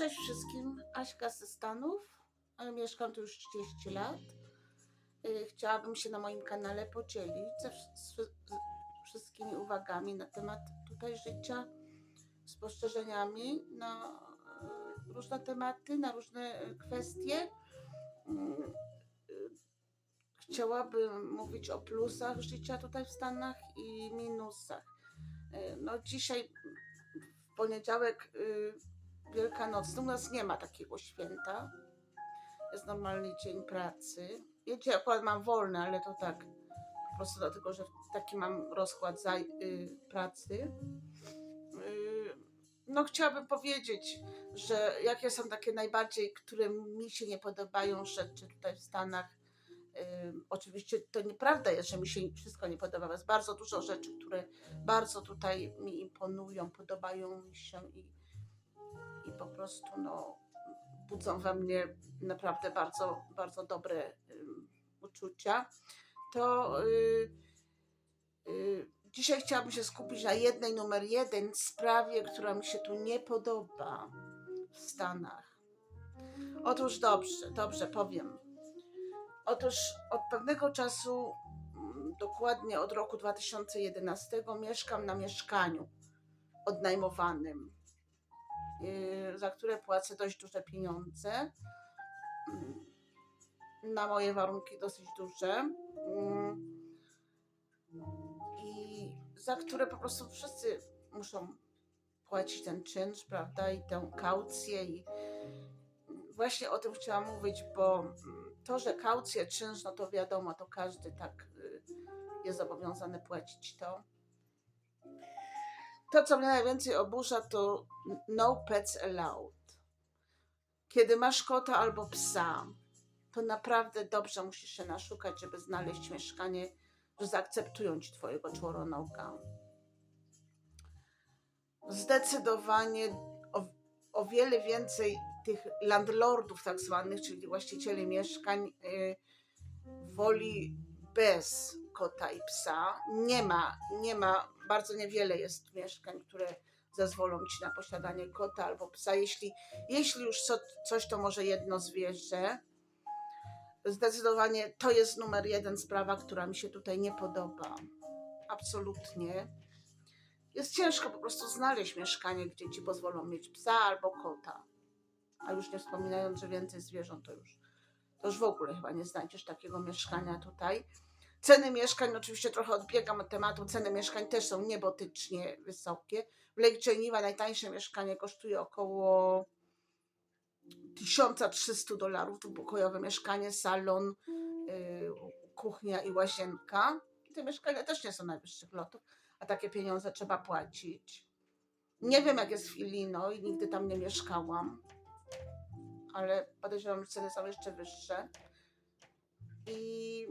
Cześć wszystkim, Aśka ze Stanów. ale Mieszkam tu już 30 lat. Y, Chciałabym się na moim kanale podzielić ze wszystkimi uwagami na temat tutaj życia, spostrzeżeniami na y, różne tematy, na różne kwestie. Mm, Chciałabym mówić o plusach życia tutaj w Stanach i minusach. No dzisiaj w poniedziałek y, Wielkanocny. U nas nie ma takiego święta. Jest normalny dzień pracy. Ja dzisiaj akurat mam wolny, ale to tak po prostu dlatego, że taki mam rozkład zaj- y, pracy. Y, no chciałabym powiedzieć, że jakie są takie najbardziej, które mi się nie podobają rzeczy tutaj w Stanach. Y, oczywiście to nieprawda jest, że mi się wszystko nie podoba. Jest bardzo dużo rzeczy, które bardzo tutaj mi imponują, podobają mi się i i po prostu no, budzą we mnie naprawdę bardzo, bardzo dobre uczucia, to y, y, dzisiaj chciałabym się skupić na jednej numer jeden sprawie, która mi się tu nie podoba w Stanach. Otóż dobrze, dobrze powiem. Otóż od pewnego czasu, mm, dokładnie od roku 2011, mieszkam na mieszkaniu odnajmowanym za które płacę dość duże pieniądze. Mm, Na moje warunki dosyć duże. Mm, I za które po prostu wszyscy muszą płacić ten czynsz, prawda, i tę kaucję. I właśnie o tym chciałam mówić, bo to, że kaucję, czynsz, no to wiadomo, to każdy tak y, jest zobowiązany płacić to. To, co mnie najwięcej oburza, to no pets allowed. Kiedy masz kota albo psa, to naprawdę dobrze musisz się naszukać, żeby znaleźć mieszkanie, że zaakceptują ci twojego czworonoga. Zdecydowanie o, o wiele więcej tych landlordów tak zwanych, czyli właścicieli mieszkań, y, woli bez kota i psa. Nie ma, nie ma, bardzo niewiele jest mieszkań, które zezwolą ci na posiadanie kota albo psa. Jeśli, jeśli już co, coś, to może jedno zwierzę. Zdecydowanie to jest numer jeden sprawa, która mi się tutaj nie podoba. Absolutnie. Jest ciężko po prostu znaleźć mieszkanie, gdzie ci pozwolą mieć psa albo kota. A już nie wspominając, że więcej zwierząt to już, to już w ogóle chyba nie znajdziesz takiego mieszkania tutaj. Ceny mieszkań, oczywiście trochę odbiegam od tematu, ceny mieszkań też są niebotycznie wysokie. W Lake Geneva najtańsze mieszkanie kosztuje około 1300 dolarów, dwupokojowe mieszkanie, salon, yy, kuchnia i łazienka. I te mieszkania też nie są najwyższych lotów, a takie pieniądze trzeba płacić. Nie wiem jak jest w Illinois, nigdy tam nie mieszkałam, ale podejrzewam, że ceny są jeszcze wyższe. I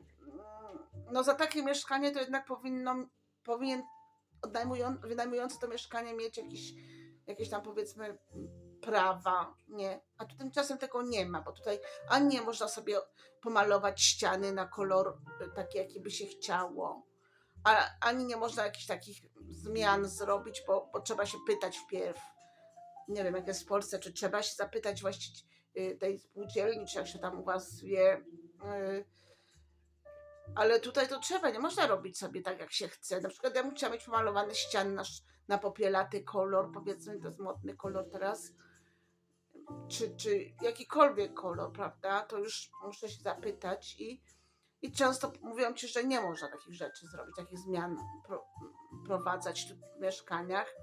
no za takie mieszkanie to jednak powinno, powinien odnajmują, wynajmujący to mieszkanie mieć jakieś, jakieś tam powiedzmy prawa, nie? A tu tymczasem tego nie ma, bo tutaj ani nie można sobie pomalować ściany na kolor y, taki, jaki by się chciało, a, ani nie można jakichś takich zmian zrobić, bo, bo trzeba się pytać wpierw. Nie wiem, jak jest w Polsce, czy trzeba się zapytać właściwie tej spółdzielni, czy jak się tam u was zwie, y, ale tutaj to trzeba, nie można robić sobie tak, jak się chce. Na przykład ja bym chciała mieć pomalowane ściany na, na popielaty kolor, powiedzmy, to jest modny kolor teraz, czy, czy jakikolwiek kolor, prawda, to już muszę się zapytać i, i często mówią ci, że nie można takich rzeczy zrobić, takich zmian pro, prowadzać w mieszkaniach.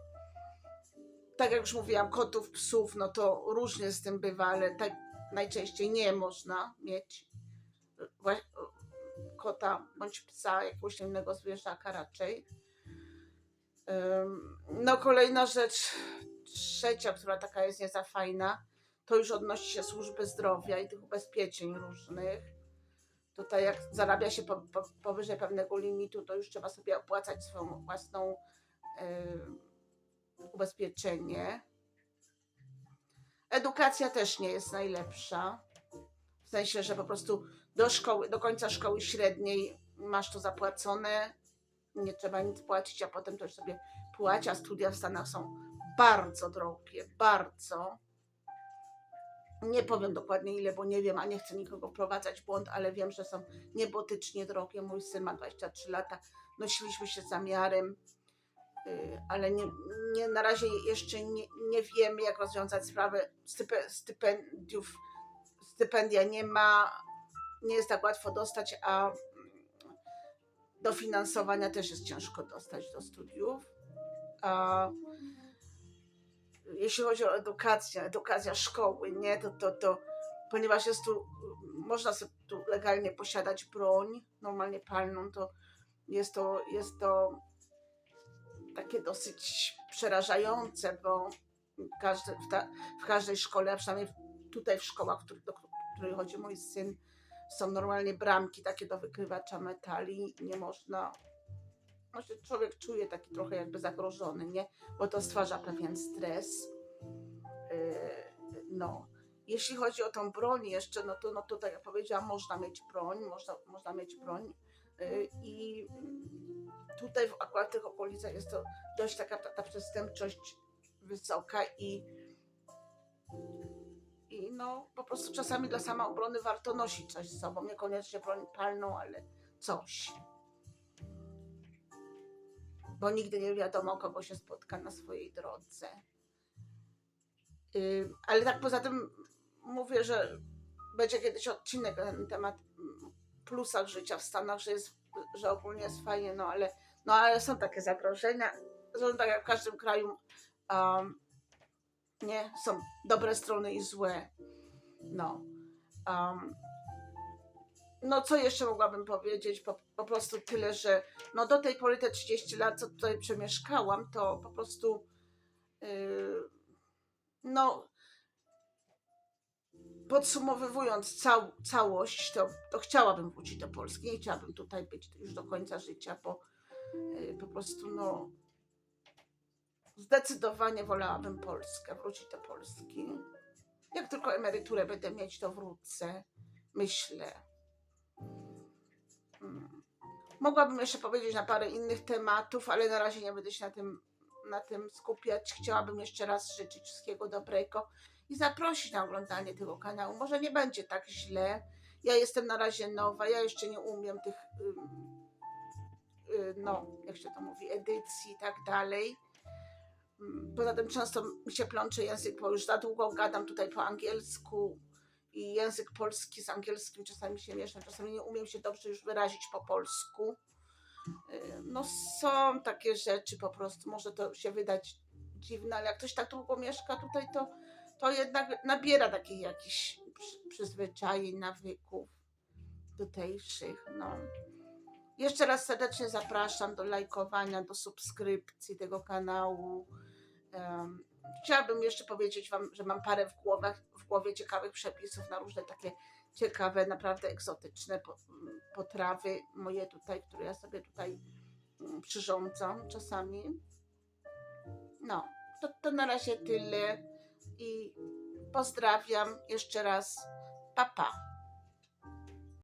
Tak jak już mówiłam, kotów, psów, no to różnie z tym bywa, ale tak najczęściej nie można mieć kota bądź psa, jakiegoś innego zwierzaka raczej. No kolejna rzecz, trzecia, która taka jest nie za fajna, to już odnosi się służby zdrowia i tych ubezpieczeń różnych. Tutaj jak zarabia się po, po, powyżej pewnego limitu, to już trzeba sobie opłacać swoją własną ubezpieczenie. Edukacja też nie jest najlepsza. W sensie, że po prostu do szkoły, do końca szkoły średniej masz to zapłacone, nie trzeba nic płacić, a potem też sobie płać, a studia w Stanach są bardzo drogie, bardzo. Nie powiem dokładnie ile, bo nie wiem, a nie chcę nikogo wprowadzać w błąd, ale wiem, że są niebotycznie drogie. Mój syn ma 23 lata. Nosiliśmy się zamiarem, y, ale nie, nie, na razie jeszcze nie, nie wiemy, jak rozwiązać sprawę stype, stypendiów. Stypendia nie ma, nie jest tak łatwo dostać, a dofinansowania też jest ciężko dostać do studiów. A jeśli chodzi o edukację, edukacja szkoły, nie, to, to, to ponieważ jest tu, można sobie tu legalnie posiadać broń, normalnie palną, to jest to, jest to takie dosyć przerażające, bo każdy, w, ta, w każdej szkole, a przynajmniej tutaj w szkołach, których, do której chodzi mój syn, są normalnie bramki takie do wykrywacza metali. Nie można. No się człowiek czuje taki trochę jakby zagrożony, nie? Bo to stwarza pewien stres. Yy, no. Jeśli chodzi o tą broń jeszcze, no to, no to tak jak powiedziałam, można mieć broń, można, można mieć broń. Yy, I tutaj w, akurat tych okolicach jest to dość taka ta, ta przestępczość wysoka i no po prostu czasami dla samoobrony warto nosić coś z sobą, niekoniecznie broń palną, ale coś. Bo nigdy nie wiadomo, kogo się spotka na swojej drodze. Ym, ale tak poza tym mówię, że będzie kiedyś odcinek na ten temat mm, plusach życia w Stanach, że jest, że ogólnie jest fajnie, no ale, no ale są takie zagrożenia. Zresztą tak jak w każdym kraju um, nie, są dobre strony i złe. No. Um, no, co jeszcze mogłabym powiedzieć? Po, po prostu tyle, że no do tej pory te 30 lat, co tutaj przemieszkałam, to po prostu yy, no podsumowując cał, całość, to, to chciałabym wrócić do Polski. Nie chciałabym tutaj być już do końca życia, bo yy, po prostu no Zdecydowanie wolałabym Polskę, wrócić do Polski. Jak tylko emeryturę będę mieć, to wrócę. Myślę. Hmm. Mogłabym jeszcze powiedzieć na parę innych tematów, ale na razie nie będę się na tym, na tym skupiać. Chciałabym jeszcze raz życzyć wszystkiego dobrego i zaprosić na oglądanie tego kanału. Może nie będzie tak źle. Ja jestem na razie nowa, ja jeszcze nie umiem tych, no, jak się to mówi, edycji i tak dalej Poza tym często mi się plącze język, bo już za długo gadam tutaj po angielsku i język polski z angielskim czasami się mieszam, czasami nie umiem się dobrze już wyrazić po polsku. Y, no są takie rzeczy po prostu, może to się wydać dziwne, ale jak ktoś tak długo mieszka tutaj, to, to jednak nabiera takich jakichś przyzwyczajeń, nawyków tutejszych, no. Jeszcze raz serdecznie zapraszam do lajkowania, do subskrypcji tego kanału. Um, chciałabym jeszcze powiedzieć Wam, że mam parę w, w głowie ciekawych przepisów na różne takie ciekawe, naprawdę egzotyczne potrawy moje tutaj, które ja sobie tutaj mm, przyrządzam czasami. No, to, to na razie tyle i pozdrawiam jeszcze raz. Papa. Pa.